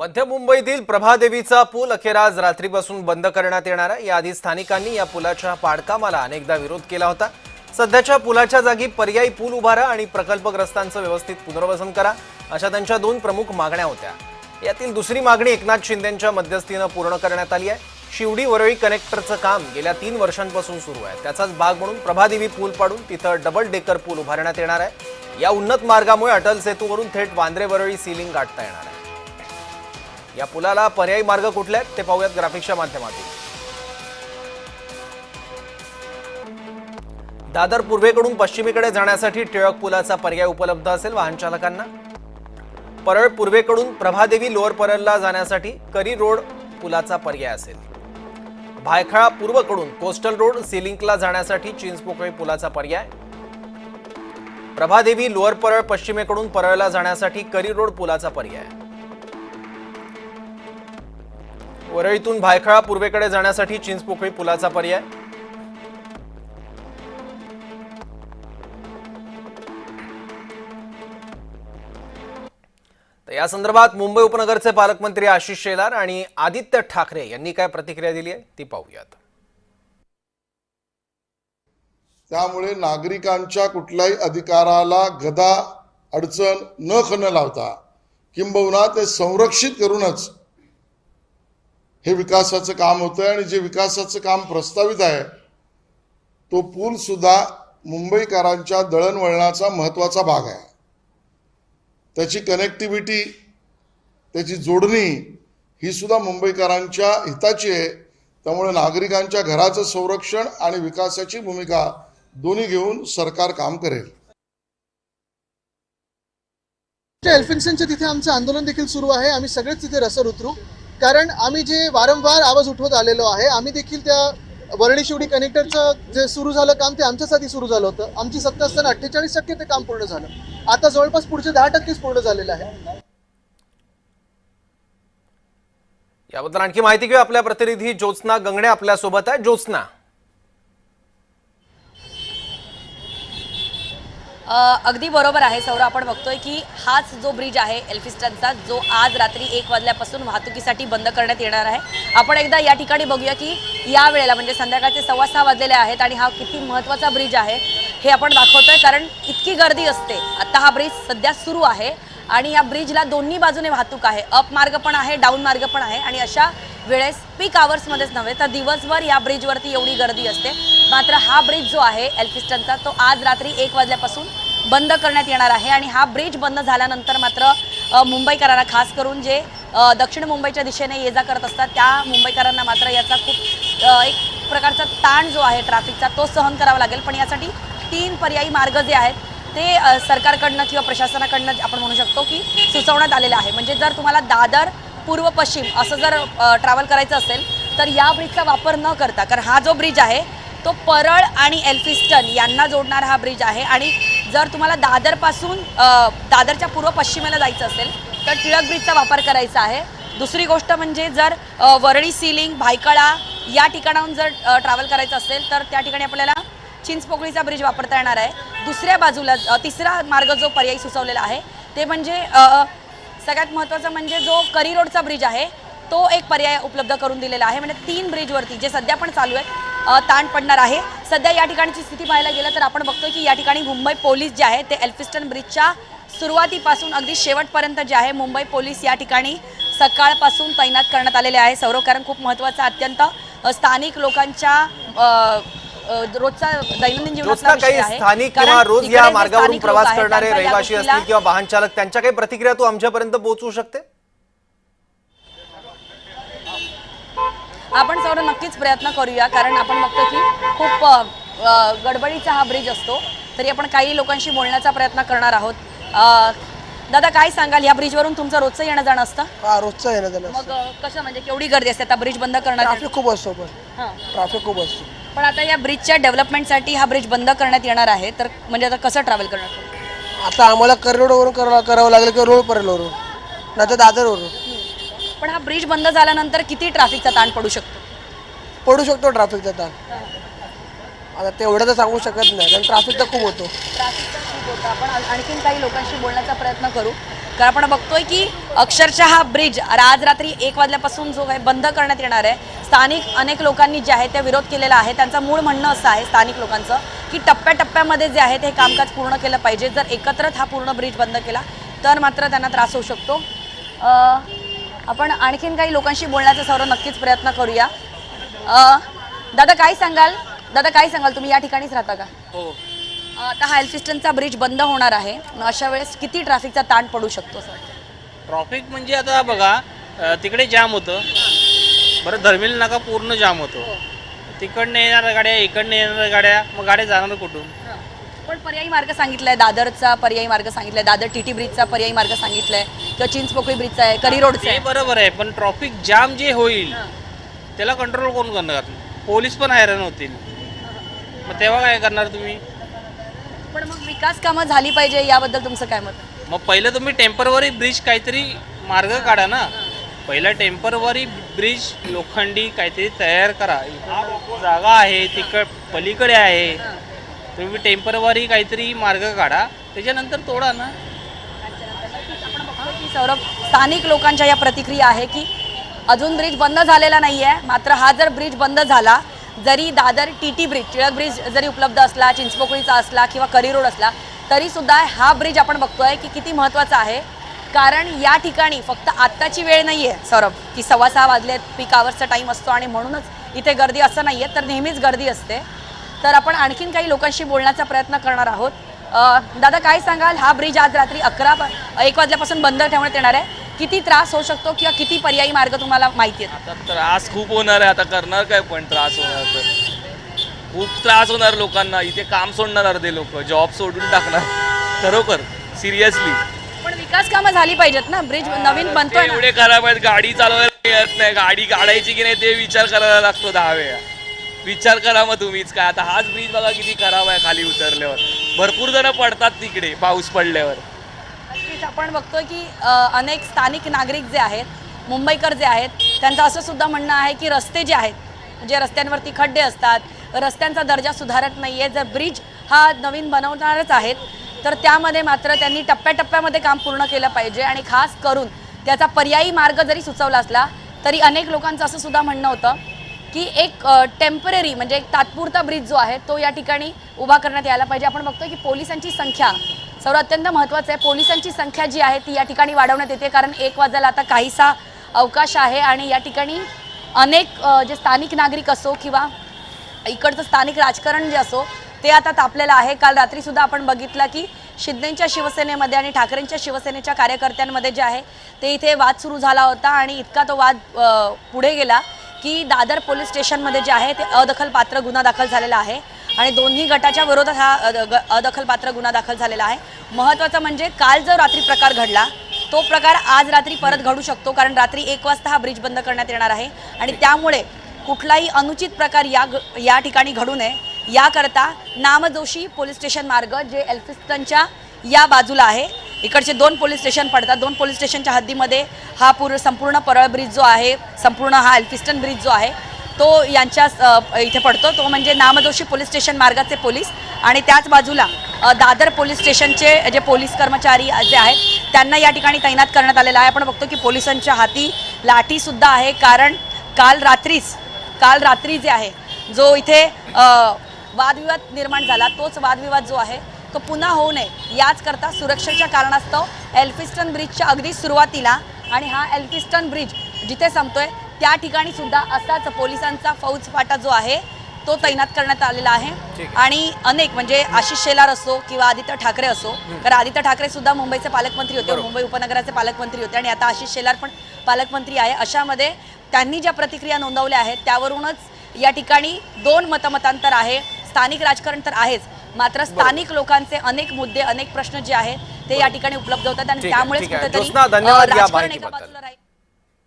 मध्य मुंबईतील प्रभादेवीचा पूल अखेर आज रात्रीपासून बंद करण्यात येणार आहे. याआधी स्थानिकांनी या पुलाच्या पाडकामाला अनेकदा विरोध केला होता. सध्याच्या पुलाच्या जागी पर्यायी पूल उभारा आणि प्रकल्पग्रस्तांचं व्यवस्थित पुनर्वसन करा अशा त्यांच्या दोन प्रमुख मागण्या होत्या. यातील दुसरी मागणी एकनाथ शिंदेंच्या मध्यस्थीनं पूर्ण करण्यात आली आहे. शिवडी वरळी कनेक्टरचं काम गेल्या तीन वर्षांपासून सुरू आहे. त्याचाच भाग म्हणून प्रभादेवी पूल पाडून तिथं डबल डेकर पूल उभारण्यात येणार आहे. या उन्नत मार्गामुळे अटल सेतूवरून थेट वांद्रे वरळी सिलिंग गाठता येणार आहे. या पुलाला पर्यायी मार्ग कुठले आहेत ते पाहूयात ग्राफिक्सच्या माध्यमातून. दादर पूर्वेकडून पश्चिमेकडे जाण्यासाठी टिळक पुलाचा पर्याय उपलब्ध असेल वाहन चालकांना. परळ पूर्वेकडून प्रभादेवी लोअर परळला जाण्यासाठी करी रोड पुलाचा पर्याय असेल. भायखळा पूर्वकडून कोस्टल रोड सिलिंकला जाण्यासाठी चिंचपोकळी पुलाचा पर्याय. प्रभादेवी लोअर परळ पश्चिमेकडून परळला जाण्यासाठी करी रोड पुलाचा पर्याय. वरळीतून भायखळा पूर्वेकडे जाण्यासाठी चिंचपोकळी पुलाचा पर्याय? तर या संदर्भात मुंबई उपनगरचे पालकमंत्री आशिष शेलार आणि आदित्य ठाकरे यांनी काय प्रतिक्रिया दिली आहे ती पाहूयात. त्यामुळे नागरिकांच्या कुठल्याही अधिकाराला गदा अडचण न खण लावता किंबहुना ते संरक्षित करूनच हे विकासाचं काम होतं आणि जे विकासाचं काम प्रस्तावित आहे तो पूल सुद्धा मुंबईकरांच्या दळणवळणाचा महत्त्वाचा भाग आहे. त्याची कनेक्टिव्हिटी त्याची जोडणी ही सुद्धा मुंबईकरांच्या हिताची आहे. त्यामुळे नागरिकांच्या घराचं संरक्षण आणि विकासाची भूमिका दोन्ही घेऊन सरकार काम करेल. एल्फिन्सनच्या तिथे आमचं आंदोलन देखील सुरू आहे. आम्ही सगळेच तिथे रसर उतरू कारण आम्ही जे वारंवार आवाज उठवत आलेलो आहे आम्ही देखील त्या वरळी शिवडी कनेक्टरचं जे सुरू झालं काम ते आमच्यासाठी सुरू झालं होतं. आमची सत्ता असताना अठ्ठेचाळीस टक्के ते काम पूर्ण झालं. आता जवळपास पुढचे दहा टक्केच पूर्ण झालेलं आहे. याबद्दल आणखी माहिती घेऊ आपल्या प्रतिनिधी ज्योत्स्ना गंगणे आपल्यासोबत आहे. ज्योत्स्ना अगदी बरोबर आहे सौरव. आपण बघतोय की हाच जो ब्रिज आहे एल्फिस्टनचा जो आज रात्री एक वाजल्यापासून वाहतुकीसाठी बंद करण्यात येणार आहे. आपण एकदा या ठिकाणी बघूया की या वेळेला म्हणजे संध्याकाळचे सव्वा सहा वाजलेले आहेत आणि हा किती महत्त्वाचा ब्रिज आहे हे आपण दाखवतोय. कारण इतकी गर्दी असते. आता हा ब्रिज सध्या सुरू आहे. आणि या ब्रिजला दोन्ही बाजूने वाहतूक आहे. अप मार्ग पण आहे डाऊन मार्ग पण आहे आणि अशा वेळेस पीक आवर्समध्येच नव्हे तर दिवसभर या ब्रिजवरती एवढी गर्दी असते. मात्र हा ब्रिज जो आहे एल्फिस्टनचा तो आज रात्री एक वाजल्यापासून बंद करण्यात येणार आहे आणि हा ब्रिज बंद झाल्यानंतर मात्र मुंबईकरांना खास करून जे दक्षिण मुंबईच्या दिशेने ये जा करत असतात त्या मुंबईकरांना मात्र याचा खूप एक प्रकारचा ताण जो आहे ट्रॅफिकचा तो सहन करावा लागेल. पण यासाठी तीन पर्यायी मार्ग जे आहेत ते सरकारकडनं किंवा प्रशासनाकडनं आपण म्हणू शकतो की सुचवण्यात आलेलं आहे. म्हणजे जर तुम्हाला दादर पूर्व पश्चिम असं जर ट्रॅव्हल करायचं असेल तर या ब्रिजचा वापर न करता कारण हा जो ब्रिज आहे तो परळ आणि एल्फिस्टन यांना जोडणारा हा ब्रिज आहे. आणि जर तुम्हाला दादरपासून दादरच्या पूर्व पश्चिमेला जायचं असेल तर टिळक ब्रिजचा वापर करायचा आहे. दुसरी गोष्ट म्हणजे जर वरळी सिलिंग भायकळा या ठिकाणाहून जर ट्रॅव्हल करायचं असेल तर त्या ठिकाणी आपल्याला चिंचपोकळीचा ब्रिज वापरता येणार आहे. दुसऱ्या बाजूला तिसरा मार्ग जो पर्यायी सुचवलेला आहे ते म्हणजे सगळ्यात महत्त्वाचं म्हणजे जो करी रोडचा ब्रिज आहे तो एक पर्याय उपलब्ध करून दिलेला आहे. म्हणजे तीन ब्रिजवरती जे सध्या पण चालू आहे ताण पडणार आहे. सध्या या ठिकाणची स्थिती पाहायला गेलं तर आपण बघतोय की या ठिकाणी मुंबई पोलीस जे आहे ते एल्फिस्टन ब्रिजच्या सुरुवातीपासून अगदी शेवटपर्यंत जे आहे मुंबई पोलीस या ठिकाणी सकाळपासून तैनात करण्यात आलेले आहे. सौरव कारण खूप महत्त्वाचा अत्यंत स्थानिक लोकांच्या रोजचा दैनंदिन जीवनातला काही स्थानिक किंवा रोज या मार्गावरून प्रवास करणारे रहिवासी असतील किंवा वाहन चालक त्यांच्या काही प्रतिक्रिया तू आमच्यापर्यंत पोहोचवू शकते? आपण सौरव नक्कीच प्रयत्न करूया कारण आपण बघतो की खूप गडबडीचा हा ब्रिज असतो. तरी आपण काही लोकांशी बोलण्याचा प्रयत्न करणार आहोत. दादा काय सांगाल? या ब्रिजवरून तुमचं रोजचं येणं जाणं असतं? हा रोजचा येणं जाणं मग कसं? म्हणजे केवढी गर्दी असते? आता ब्रिज बंद करण्यात ट्रॅफिक खूप असतो पण. ट्रॅफिक खूप असतो. पण आता या ब्रिजच्या डेव्हलपमेंटसाठी हा ब्रिज बंद करण्यात येणार आहे. तर म्हणजे आता कसं ट्रॅव्हल करणार? आता आम्हाला करोडवरून करावं करावं लागेल किंवा रोड परेलवरून नाही तर दादरवरून पण हा ब्रिज बंद झाल्यानंतर किती ट्रॅफिकचा ताण पडू शकतो? पडू शकतो ट्रॅफिकचा ताण. आता तेवढं तर सांगू शकत नाही कारण ट्रॅफिक तर खूप होतो. ट्रॅफिकचा खूप होतं. आपण आणखीन काही लोकांशी बोलण्याचा प्रयत्न करू. कारण आपण बघतोय की अक्षरशः हा ब्रिज आज रात्री एक वाजल्यापासून जो आहे बंद करण्यात येणार आहे. स्थानिक अनेक लोकांनी जे आहे ते विरोध केलेला आहे. त्यांचं मूळ म्हणणं असं आहे स्थानिक लोकांचं की टप्प्याटप्प्यामध्ये जे आहे ते कामकाज पूर्ण केलं पाहिजे. जर एकत्रच हा पूर्ण ब्रिज बंद केला तर मात्र त्यांना त्रास होऊ शकतो. आपण आणखीन काही लोकांशी बोलण्याचा सर्व नक्कीच प्रयत्न करूया. दादा काय सांगाल? दादा काय सांगाल? तुम्ही या ठिकाणीच राहता का? हो. आता हा एल्फिस्टनचा ब्रिज बंद होणार आहे. मग अशा वेळेस किती ट्रॅफिकचा ताण पडू शकतो वाटतं? ट्रॉफिक म्हणजे आता बघा अ, तिकडे जाम होतं. बरं धर्मिल नाका पूर्ण जाम होतो. तिकडनं येणाऱ्या गाड्या इकडनं येणाऱ्या गाड्या मग गाड्या जाणार कुठून? पण पर्यायी मार्ग सांगितलाय दादरचा पर्यायी मार्ग सांगितलाय दादर टीटी ब्रिजचा पर्यायी मार्ग सांगितलाय किंवा चिंचपोकळी ब्रिजचा आहे करी रोडचा ते आहे. बरोबर आहे पण ट्रॉफिक जाम जे होईल त्याला कंट्रोल कोण करणार? पोलीस पण हैराण होतील. मग तेव्हा काय करणार तुम्ही? पण मग विकास कामं झाली पाहिजे याबद्दल तुमचं काय मत आहे? मग पहिलं तुम्ही टेम्परवरी ब्रिज काहीतरी मार्ग काढा ना. पहिला टेम्परवरी ब्रिज लोखंडी काहीतरी तयार करा. इकडं जागा आहे तिकड पलीकडे आहे. तुम्ही टेम्परवरी काहीतरी मार्ग काढा. त्याच्यानंतर तोडा ना. की सौरभ स्थानिक लोकांच्या या प्रतिक्रिया आहे की अजून ब्रिज बंद झालेला नाही आहे मात्र हा जर ब्रिज बंद झाला जरी Dadar T T bridge Tilak bridge जरी उपलब्ध असला चिंचपोकळीचा असला किंवा करी रोड असला तरीसुद्धा हा ब्रिज आपण बघतोय की किती महत्त्वाचा आहे. कारण या ठिकाणी फक्त आत्ताची वेळ नाही आहे सौरभ की सव्वा सहा वाजले पीक आवर्सचा टाईम असतो आणि म्हणूनच इथे गर्दी असं नाही आहे तर नेहमीच गर्दी असते. तर आपण आणखीन काही लोकांशी बोलण्याचा प्रयत्न करणार आहोत. दादा काय सांगाल? हा ब्रिज आज रात्री अकरा एक वाजल्यापासून बंद ठेवण्यात येणार आहे. किती त्रास होऊ शकतो किंवा किती पर्यायी मार्ग तुम्हाला माहिती आहेत? आता त्रास खूप होणार आहे आता करणार काय पण त्रास होणार तर? खूप त्रास होणार लोकांना इथे काम सोडणार अर्धे लोक जॉब सोडून टाकणार. खरोखर सिरियसली पण विकास कामं झाली पाहिजेत ना ब्रिज नवीन बनतोय ना. एवढे खराब आहेत गाडी चालवायला येत नाही गाडी काढायची की नाही ते विचार करायला लागतो दहा वेळा. विचार करा मग तुम्हीच काय आता हाच ब्रिज बघा किती खराब आहे खाली उतरल्यावर. भरपूर जण पडतात तिकडे पाऊस पडल्यावर. नक्कीच आपण बघतोय की अनेक स्थानिक नागरिक जे आहेत मुंबईकर जे आहेत त्यांचं असं सुद्धा म्हणणं आहे की रस्ते जे आहेत जे रस्त्यांवरती खड्डे असतात रस्त्यांचा दर्जा सुधारत नाही आहे जर ब्रिज हा नवीन बनवणारच आहेत तर त्यामध्ये मात्र त्यांनी टप्प्याटप्प्यामध्ये काम पूर्ण केलं पाहिजे आणि खास करून त्याचा पर्यायी मार्ग जरी सुचवला असला तरी अनेक लोकांचं असं सुद्धा म्हणणं होतं की एक टेंपररी म्हणजे एक तात्पुरता ब्रिज जो आहे तो या ठिकाणी उभा करण्यात यायला पाहिजे. आपण बघतोय की पोलिसांची संख्या सर्व अत्यंत महत्त्वाचं आहे. पोलिसांची संख्या जी आहे ती या ठिकाणी वाढवण्यात येते. कारण एक वाजायला आता काहीसा अवकाश आहे आणि या ठिकाणी अनेक जे स्थानिक नागरिक असो किंवा इकडचं स्थानिक राजकारण जे असो ते आता तापलेलं आहे. काल रात्रीसुद्धा आपण बघितलं की शिंदेंच्या शिवसेनेमध्ये आणि ठाकरेंच्या शिवसेनेच्या कार्यकर्त्यांमध्ये जे आहे ते इथे वाद सुरू झाला होता आणि इतका तो वाद पुढे गेला की दादर पोलीस स्टेशनमध्ये जे आहे ते अदखलपात्र गुन्हा दाखल झालेला आहे. आणि दोन्ही गटाच्या विरोधात हा अद- ग- अदखलपात्र गुन्हा दाखल झालेला आहे. महत्त्वाचं म्हणजे काल जो रात्री प्रकार घडला तो प्रकार आज रात्री परत घडू शकतो कारण रात्री एक वाजता हा ब्रिज बंद करण्यात येणार आहे. आणि त्यामुळे कुठलाही अनुचित प्रकार या ग- या ठिकाणी घडू नये. याकरता नामजोशी पोलीस स्टेशन मार्ग जे एल्फिस्टनच्या या बाजूला आहे इकडचे दोन पोलीस स्टेशन पडतात. दोन पोलीस स्टेशनच्या हद्दीमध्ये हा पूर संपूर्ण परळ ब्रिज जो आहे संपूर्ण हा एल्फिस्टन ब्रिज जो आहे तो यांच्या इथे पडतो. तो म्हणजे नामजोशी पोलीस स्टेशन मार्गाचे पोलीस आणि त्याच बाजूला दादर पोलीस स्टेशनचे जे पोलीस कर्मचारी जे आहेत त्यांना या ठिकाणी तैनात करण्यात आलेला आहे. आपण बघतो की पोलिसांच्या हाती लाठीसुद्धा आहे. कारण काल रात्रीच काल रात्री जे आहे जो इथे वादविवाद निर्माण झाला तोच वादविवाद जो आहे तो पुन्हा होऊ नये याचकरता सुरक्षेच्या कारणास्तव एल्फिस्टन ब्रिजच्या अगदी सुरुवातीला आणि हा एल्फिस्टन ब्रिज जिथे संपतोय त्या ठिकाणी सुद्धा असाच पोलिसांचा फौज फाटा जो आहे तो तैनात करण्यात आलेला आहे. आणि अनेक म्हणजे आशिष शेलार असो किंवा आदित्य ठाकरे असो कारण आदित्य ठाकरे सुद्धा मुंबईचे पालकमंत्री होते मुंबई उपनगराचे पालकमंत्री होते. आणि आता आशिष शेलार पण पालकमंत्री आहे. अशामध्ये त्यांनी ज्या प्रतिक्रिया नोंदवल्या आहेत त्यावरूनच या ठिकाणी दोन मतमतांतर आहे. स्थानिक राजकारण तर आहेच मात्र स्थानिक लोकांचे अनेक मुद्दे अनेक प्रश्न जे आहेत ते या ठिकाणी उपलब्ध होतात. आणि त्यामुळेच. कुठेतरी राजकारण एका. बाजूला